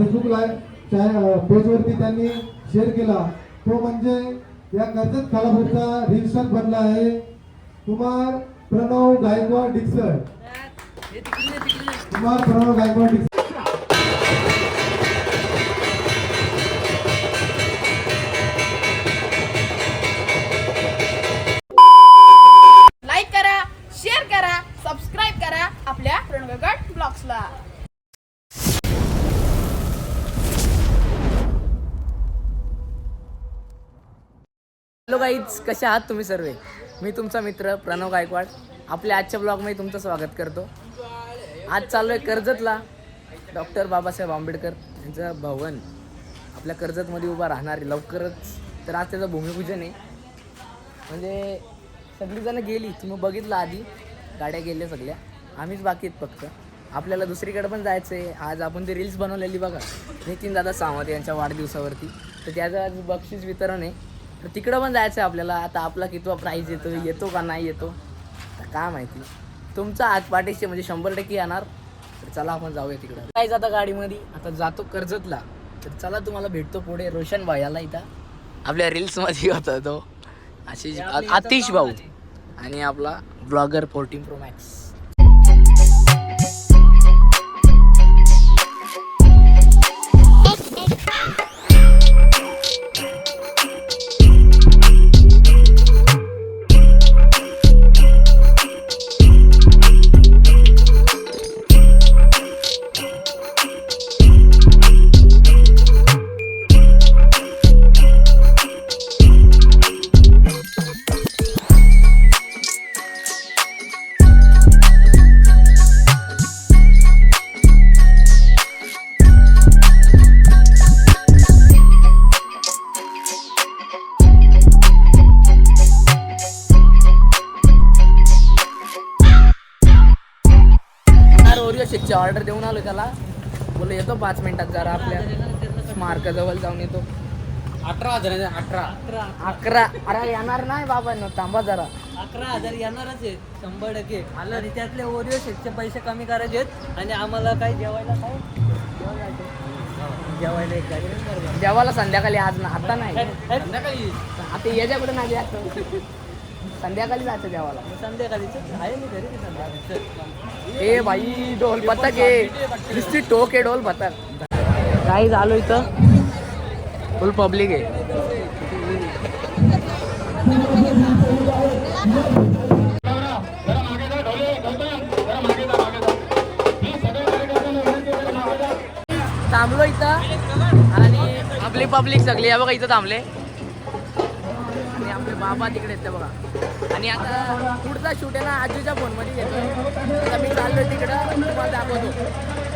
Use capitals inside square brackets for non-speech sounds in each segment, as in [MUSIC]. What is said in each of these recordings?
Facebook live पेजवरती त्यांनी share केला. तो म्हणजे या कर्जत खालापूरचा रील्सर बनला आहे. कुमार प्रणव गायकवाड डिक्सर. कुमार प्रणव गायकवाड डिक्सर. लाईक करा शेअर करा सबस्क्राईब करा आपल्या रणगड ब्लॉग्सला गाईज कसे आहात तुम्ही सर्व? मी तुमचा मित्र प्रणव गायकवाड. आपल्या आजच्या ब्लॉगमध्ये तुमचं स्वागत करतो. आज चालू आहे कर्जतला. डॉक्टर बाबासाहेब आंबेडकर यांचं भवन. आपल्या कर्जतमध्ये उभा राहणार आहे लवकरच तर आज त्याचं भूमिपूजन आहे. म्हणजे सगळीजणं गेली तुम्ही बघितलं आधी. गाड्या गेल्या सगळ्या. आम्हीच बाकी आहेत फक्त. आपल्याला दुसरीकडे पण जायचं आहे आज आपण ती रील्स बनवलेली बघा. नितीन दादा सावंत यांच्या वाढदिवसावरती. तर त्याचं आज बक्षीस वितरण आहे. तर तिकडं पण जायचं आहे आपल्याला. आता आपला कितवा प्राईज येतो येतो का नाही येतो? आता काय माहिती. तुमचा आज पाठीशी म्हणजे शंभर टक्के येणार. तर चला आपण जाऊया तिकडं. काय जाता गाडीमध्ये. आता जातो कर्जतला. तर चला तुम्हाला भेटतो पुढे. रोशन भाईला इथं. आपल्या रील्समध्ये होता तो. आशिष आतिश भाऊ. आणि आपला ब्लॉगर फोर्टीन प्रो मॅक्स आलो बोल येतो पाच मिनिटात जरा आपल्या स्मारकाजवळ जाऊन येतो. अठरा हजार आहे, अठरा. अकरा. अरे येणार नाही बाबा न थांबा जरा. अकरा हजार येणारच आहेत शंभर टक्के. आणि त्यातले ओरिओ शेकचे पैसे कमी करायचे आहेत. आणि आम्हाला काय जेवायला काय? जेवायला एक गाडी. आहे, बरोबर. जेवायला संध्याकाळी आज ना आता नाही. संध्याकाळी. आता याच्याकडे नाही संध्याकाळी जायचं जेवायला. संध्याकाळीच आहे मी घरी की संध्याकाळी ए भाई ढोल पथक आहे नुसती टोक आहे ढोल पथक काही झालो इथं? फुल पब्लिक आहे. थांबलो इथं. आणि आपली पब्लिक सगळी आहे. बघा इथं थांबले. बाबा तिकडे येते बघा. आणि आता पुढचा शूट आहे ना आजीच्या फोनमध्ये घेतो आता मी चाललो तिकडं तुम्हाला दाखवतो.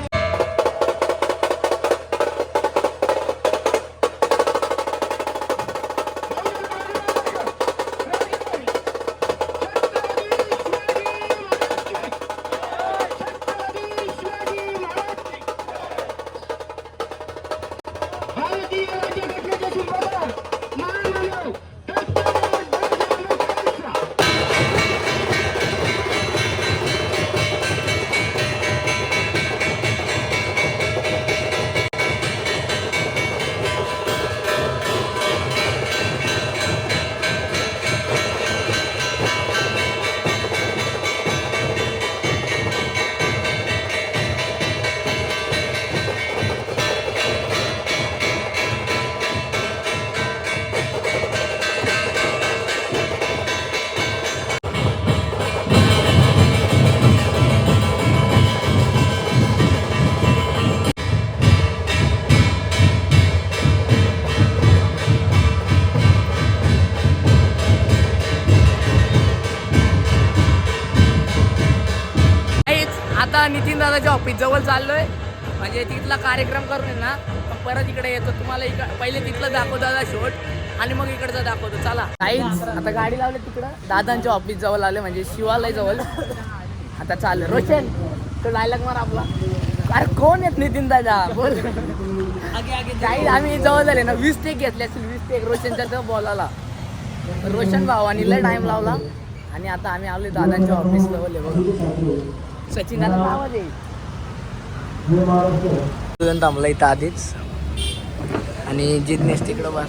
आता नितीन दादाच्या ऑफिस जवळ चाललोय. म्हणजे तिथला कार्यक्रम करून आहे ना मग परत इकडे येतो. तुम्हाला इकडे पहिले तिथलं दाखवतो दादा शॉट आणि मग इकडचं दाखवतो. चला. काहीच आता गाडी लावली तिकडं. दादांच्या ऑफिस जवळ आले म्हणजे शिवालय जवळ. आता चाल. रोशन तो डायलॉग मार आपला. अरे कोण येत नितीन दादा? बोल. काही आम्ही जवळ झाले ना वीस टेक घेतले असतील वीस टेक रोशनच्या तर बॉलाला रोशन भाऊ आणि लय टाइम लावला. आणि आता आम्ही आलो दादांच्या ऑफिस लेवल बघ. सचिन दादा आवाज आहे जय महाराष्ट्र स्टुडंट थांबला इथं आधीच. आणि जिग्नेश तिकडं बस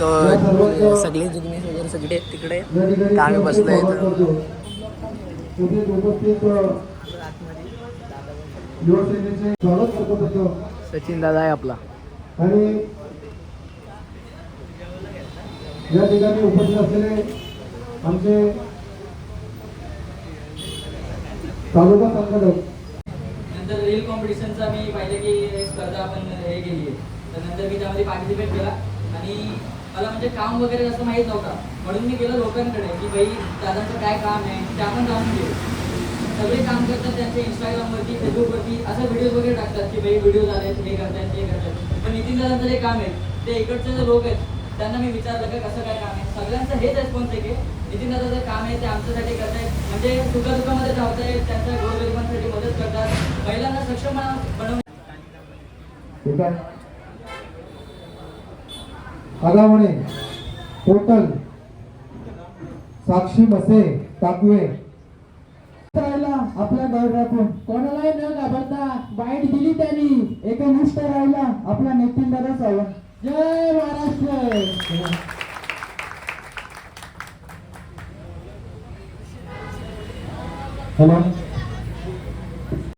तो सगळे जिग्नेश वगैरे सगळे तिकडे. तर आम्ही बसलोय. सचिन दादा आहे आपला. आणि या ठिकाणी उपस्थित असलेले आमचे तालुका संघटक नंतर रील कॉम्पिटिशनचा मी पाहिलं की एक स्पर्धा आपण हे केली आहे. तर नंतर मी त्यामध्ये पार्टिसिपेट केला. आणि मला म्हणजे काम वगैरे असं माहीत नव्हता. म्हणून मी गेलो लोकांकडे की भाई दादांचं काय काम आहे? ते आपण जाऊन घेऊ सगळे काम करतात त्यांचे इंस्टाग्रामवरती फेसबुकवरती असं व्हिडिओ वगैरे टाकतात की भाई व्हिडिओ झाले हे करतात ते करतात पण नितीन दादांचं जे काम आहे ते इकडचे जे लोक आहेत त्यांना मी विचारलं का कसं काय काम आहे? सगळ्यांचं हेच रिस्पॉन्स आहे की नितीन दादाचं काम आहे ते आमच्यासाठी करतायत. म्हणजे सुखादुखामध्ये धावतायत त्यांच्या गोरगरिबांसाठी मदत करतात. महिलांना सक्षम आगावणे टोटल साक्षी मसे टाकवे. राहिला आपला गड राखून कोणालाही न घाबरता बाईट दिली त्यांनी. एकनिष्ठ राहिला आपला Nitin Dada Sawant. Jai Maharashtra. Hello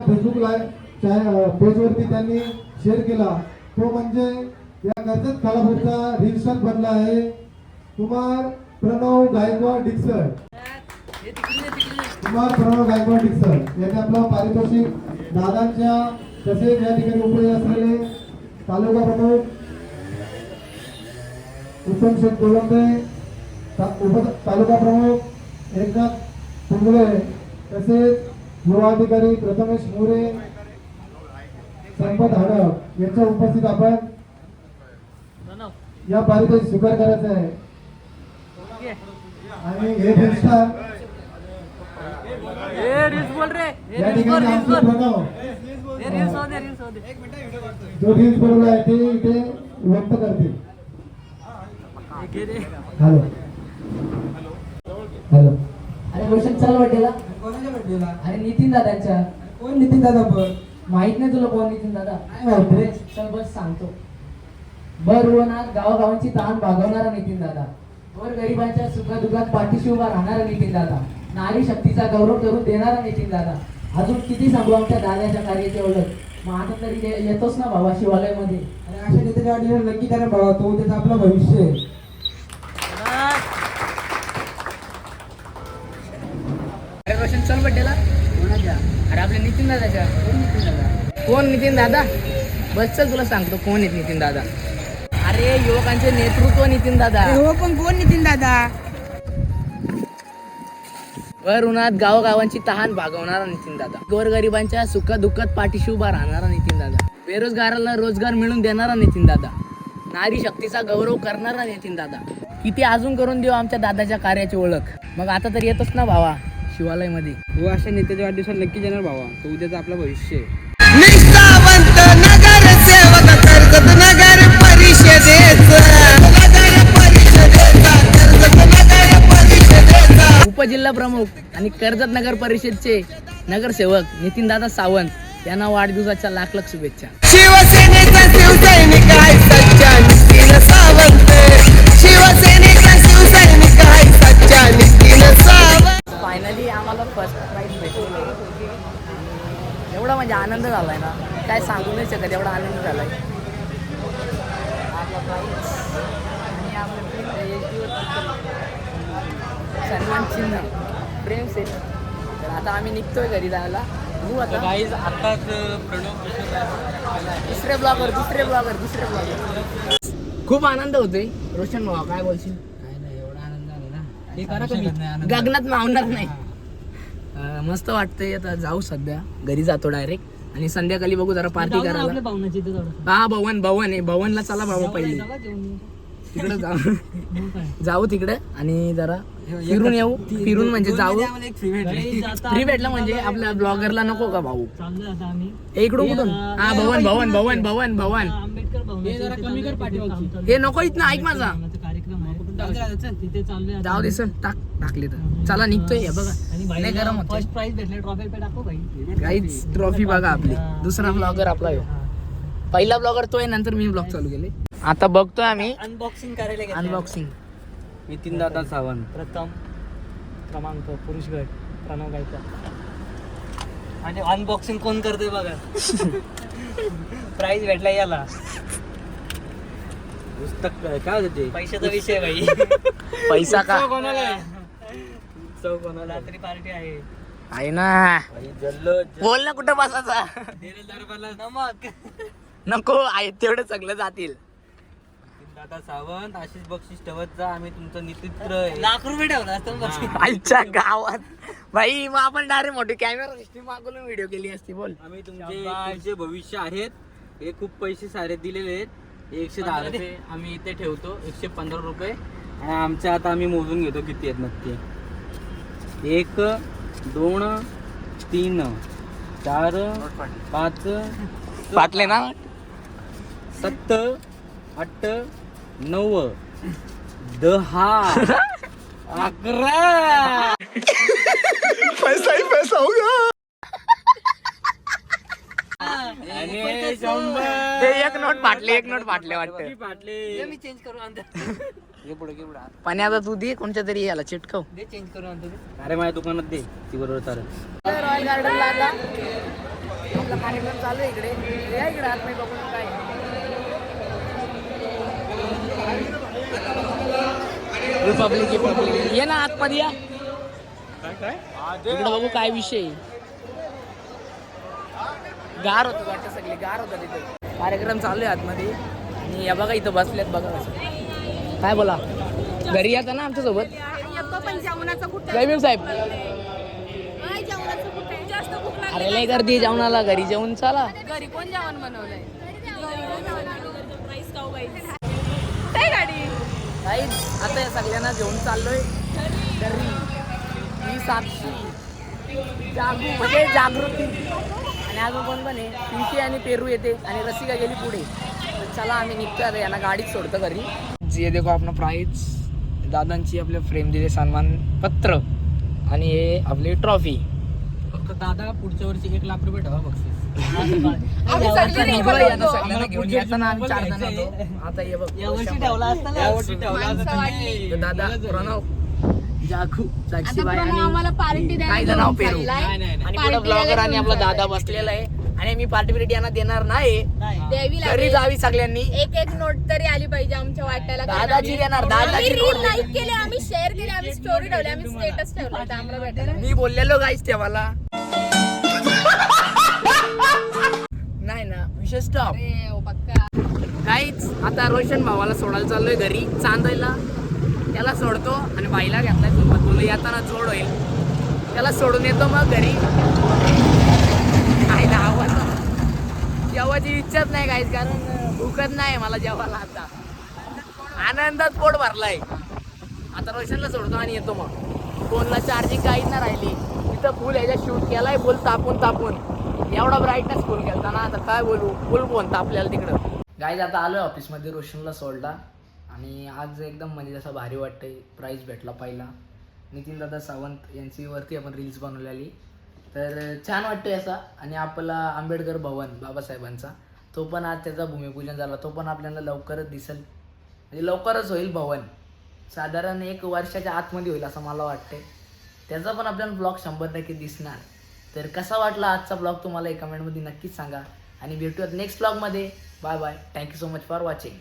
Facebook live पेजवरती त्यांनी शेअर केला. तो म्हणजे या गजत खालापूरचा रील्सर बनला आहे. कुमार प्रणव गायकवाड डिक्सर. कुमार प्रणव गायकवाड डिक्सर. यांनी आपला पारितोषिक दादांच्या तसेच या ठिकाणी उपलब्ध असलेले तालुका प्रमुख उत्तम शेठ ता- उप तालुका प्रमुख एकनाथ पुंगळे तसेच युवा अधिकारी प्रथमेश मोरे संपत हडप यांच्या उपस्थित आपण या पारितोषिक स्वीकार करायचा आहे. आणि हे रील्स्टार बोल रे. या ठिकाणी आमचे प्रणव जो रील्स बनवला आहे ते इथे व्यक्त करतील. हॅलो. हॅलो. अरे रोशन चल कोणाच्या भेटलेला अरे नितीन दादांच्या. कोण नितीन दादा पण? माहीत नाही तुला कोण नितीन दादा? काय माहीत? रे? चल बस सांगतो. बर उन्हात गावागावांची ताण भागवणारा नितीन दादा. वर गरिबांच्या सुखदुःखात पाठीशी उभा राहणारा नितीन दादा. नारी शक्तीचा गौरव करून देणारा नितीन दादा. अजून किती सांगू आमच्या दादाच्या कार्याची ओळख? मग आता तरी येतोच ना भावा शिवालयमध्ये? आणि अशा नेत्याच्या नक्की त्याला बघा तो त्याचं आपलं भविष्य आहे अरे रोशन चल बड्डेला अरे आपल्या नितीन दादाच्या कोण नितीन दादा कोण नितीन दादा? बस तुला सांगतो कोण आहेत नितीन दादा. अरे युवकांचे नेतृत्व नितीन दादा. हो पण कोण नितीन दादा? वर उन्हात गावोगावांची तहान भागवणारा नितीन दादा. गोरगरिबांच्या सुखात दुःखात पाठीशी उभा राहणारा नितीन दादा. बेरोजगाराला रोजगार मिळून देणारा नितीन दादा. नारी शक्तीचा गौरव करणारा नितीन दादा. किती अजून करून देऊ आमच्या दादाच्या कार्याची ओळख? मग आता तर येतोच ना भावा शिवालयमध्ये. तो अशा नेत्याच्या वाढदिवसाला नक्की येणार भावा. तो उद्याचा आपला भविष्य आहे. उपजिल्हा प्रमुख आणि कर्जत नगर परिषदचे नगरसेवक नितीन दादा सावंत यांना वाढदिवसाच्या लाख लाख शुभेच्छा. शिवसेनेचा शिवसैनिक आहे सच्चा नितीन सावंत. शिवसेनेचा शिवसैनिक आहे सच्चा नितीन सावंत. फायनली आम्हाला फर्स्ट प्राईज भेटलं एवढा म्हणजे आनंद झालाय ना. काय सांगू नाही शकत एवढा आनंद झालाय आपला prize आणि आपलं चिन्ह प्रेम सेट. तर आता आम्ही निघतोय घरी जायला. बघू आता. गाईज आताच प्रणव दुसरे ब्लॉगर दुसरे ब्लॉगर दुसरे ब्लॉगर खूप आनंद होतोय. रोशन भाऊ काय बोलशील? काय नाही एवढा आनंद ना. हे करा गगनात मावणार नाही. अं, मस्त वाटतंय आता जाऊ सध्या. घरी जातो डायरेक्ट आणि संध्याकाळी बघू जरा पार्टी करायला. पाहुण्याची इथे हा भवन भवन आहे. भवनला चला बाबा पहिले. जेवण येऊ. तिकडे जाऊ. मग काय? जाऊ तिकडे [LAUGHS] आणि जरा फिरून येऊ. फिरून म्हणजे जाऊ. फ्री भेटलं. म्हणजे आपल्या ब्लॉगरला नको का भाऊ? इकडून कुठून? हा भवन भवन भवन भवन भवन. हे नको इथं ऐक माझा. जाऊ दे सर टाक टाकले तर. चला निघतोय हे बघा. लय गरम होते फर्स्ट प्राइज भेटले ट्रॉफी पे टाकू भाई काहीच ट्रॉफी बघा आपली. दुसरा ब्लॉगर आपला. पहिला ब्लॉगर तो आहे नंतर मी ब्लॉग चालू केले आता बघतोय आम्ही अनबॉक्सिंग करायला. अनबॉक्सिंग नितीन दादा सावंत. प्रथम क्रमांक पुरुष गट प्रणव गायकवाड. आणि अनबॉक्सिंग कोण करतोय बघा? [LAUGHS] प्राइज भेटला याला. पुस्तक काय होतं ते? पैशाचा विषय भाई. [LAUGHS] पैसा का? चौ कोणाला रात्री पार्टी आहे. आहे ना. बोल ना कुठं बसायचा? नमक. नको आहे तेवढं सगळं जातील. दादा सावंत आशिष बक्षीस ठेवत जा आम्ही तुमचं नितित्र आहे. लाख रुपये ठेवला असतं. आईच्या गावात. भाई मग आपण डायरेक्ट मोठी कॅमेरा सिस्टीम मागवून व्हिडिओ केली असती बोल. आम्ही तुमचे तुमचे भविष्य आहेत. हे खूप पैसे सारे दिलेले आहेत. एकशे दहा रुपये आम्ही इथे ठेवतो. एकशे पंधरा रुपये. आणि आमचे आता आम्ही मोजून घेतो किती आहेत नक्की. एक दोन तीन चार पाच पाटले ना? सत्त आठ नऊ दहा अकरा. आणि शंभर. ते एक नोट फाटले एक नोट फाटले वाटतं. पाटले मी चेंज करू पुढे घे पुढे. पाणी आता तू दे कोणत्या तरी याला चिटकव. दे चेंज करू आणतो दे. अरे माझ्या दुकानात दे. ती बरोबर चालेल. रॉयल गार्डनला आता आपला कार्यक्रम चालू आहे इकडे. या इकडे आत बघून काय रिपब्लिक रिपब्लिक ये ना आतमध्ये या. इकडे बघू काय विषय गार होतं वाटतं सगळे गार होतं तिथे. कार्यक्रम चालू आहे आतमध्ये. आणि या बघा इथं बसल्यात बघा कसं. काय बोला? घरी येता ना आमच्यासोबत? जय साहेब. अरे नाही गर्दी आहे जेवणाला. घरी जेवून चला. घरी कोण जेवण बनवलंय? काय गाडी? काहीच आता या सगळ्यांना जेवण चाललोय. तरी मी साक्षी. जागू. म्हणजे जागृती. आणि अजून कोण पण आहे. पिंकी आणि पेरू येते आणि रसिका गेली पुढे. तर चला आम्ही निघतो आता यांना गाडीच सोडतो घरी. जे देखो आपण प्राईज दादांची आपले फ्रेम दिले सन्मान पत्र आणि हे आपली ट्रॉफी दादा पुढच्या वर्षी एक लाख रुपये ठेवा बक्षीस. आम्ही सगळे नाही निघलोय आता बनवतो. सगळ्यांना घेऊन येताना आम्ही चार जण होतो. आता ये बघ. या वर्षी ठेवला असता ना यावर्षी ठेवला माणसं वाढली. तर दादा प्रणव जाखू आता साक्षीबाई प्रणव आम्हाला पार्टी काही जण द्यायला पेरू. चाललाय. नाही, नाही, आणि Party ब्लॉगर आपला दादा बसलेला आहे. आणि मी पार्टी बिर्टी यांना देणार नाही. द्यावी घरी लागेल जावी सगळ्यांनी. एक एक नोट तरी आली पाहिजे आमच्या वाट्याला. दादाची देणार दादाची आम्ही नोट रील लाईक केले आम्ही शेअर केले आम्ही स्टोरी ठेवली आम्ही स्टेटस ठेवला. भेटायला. मी बोललेलो गाईच तेव्हाला. नाही ना विषय स्टॉप काहीच आता रोशन भावाला सोडायला चाललोय घरी चांदायला त्याला सोडतो आणि बाईला घेतलाय सोबत. तुला येताना जोड होईल. त्याला सोडून येतो मग घरी. आईला आवाज जेवायची इच्छाच नाही काहीच कारण भूकत नाही मला जेवायला आता. आनंदात पोट भरलाय. आता रोशनला सोडतो आणि येतो मग. फोनला चार्जिंग काहीच नाही राहिली. इथं फुल ह्याच्या शूट केलाय फुल तापून तापून. एवढा ब्राईटनेस फुल केलता ना आता काय बोलू? फुल कोण? तापल्याला तिकडं. गाईज आता आलोय ऑफिसमध्ये रोशनला सोडला. आणि आज एकदम म्हणजे जसं भारी वाटतंय प्राईज भेटला पहिला. नितीन दादा सावंत यांची वरती आपण रील्स बनवलेली. तर छान वाटतोय असा. आणि आपला आंबेडकर भवन बाबासाहेबांचा तो पण आज त्याचा भूमिपूजन झाला. तो पण आपल्याला लवकरच दिसेल. म्हणजे लवकरच होईल भवन. साधारण एक वर्षाच्या आतमध्ये होईल असं मला वाटतंय. त्याचा पण आपल्याला ब्लॉग शंभर टक्के दिसणार. तर कसा वाटला आजचा ब्लॉग तुम्हाला कमेंटमध्ये नक्कीच सांगा. आणि भेटूयात नेक्स्ट ब्लॉगमध्ये bye bye thank you so much for watching